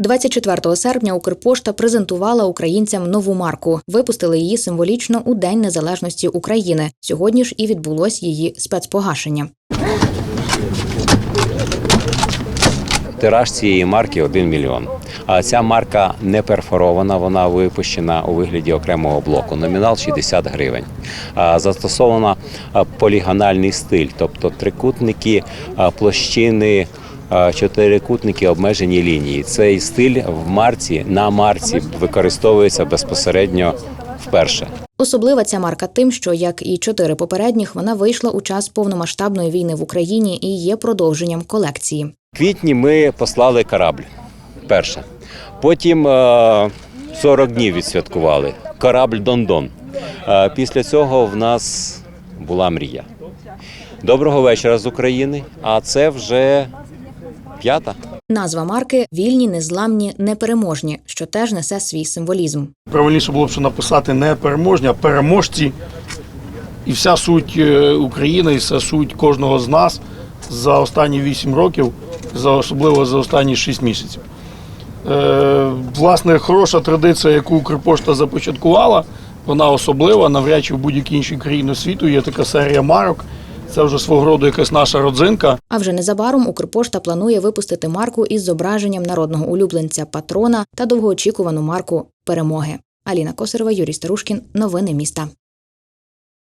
24 серпня Укрпошта презентувала українцям нову марку. Випустили її символічно у День Незалежності України. Сьогодні ж і відбулось її спецпогашення. Тираж цієї марки 1 мільйон. А ця марка не перфорована, вона випущена у вигляді окремого блоку. Номінал 60 гривень. Застосовано полігональний стиль, тобто трикутники, площини. Чотирикутники обмежені лінії. Цей стиль в марці на марці використовується безпосередньо вперше. Особлива ця марка тим, що як і чотири попередніх, вона вийшла у час повномасштабної війни в Україні і є продовженням колекції. В квітні ми послали корабль. Перше. Потім е, 40 днів відсвяткували. Корабль Дондон. Е, Після цього в нас була мрія. Доброго вечора з України. А це вже п'ята. Назва марки вільні, незламні, непереможні, що теж несе свій символізм. Правильніше було б що написати не переможні, а переможці. І вся суть е, України, і вся суть кожного з нас за останні 8 років, за особливо за останні 6 місяців. Е, власне, хороша традиція, яку Укрпошта започаткувала, вона особлива. Навряд чи в будь-якій іншій країні світу є така серія марок. Це вже свого роду якась наша родзинка. А вже незабаром Укрпошта планує випустити марку із зображенням народного улюбленця патрона та довгоочікувану марку перемоги. Аліна Косарова, Юрій Старушкін. Новини міста.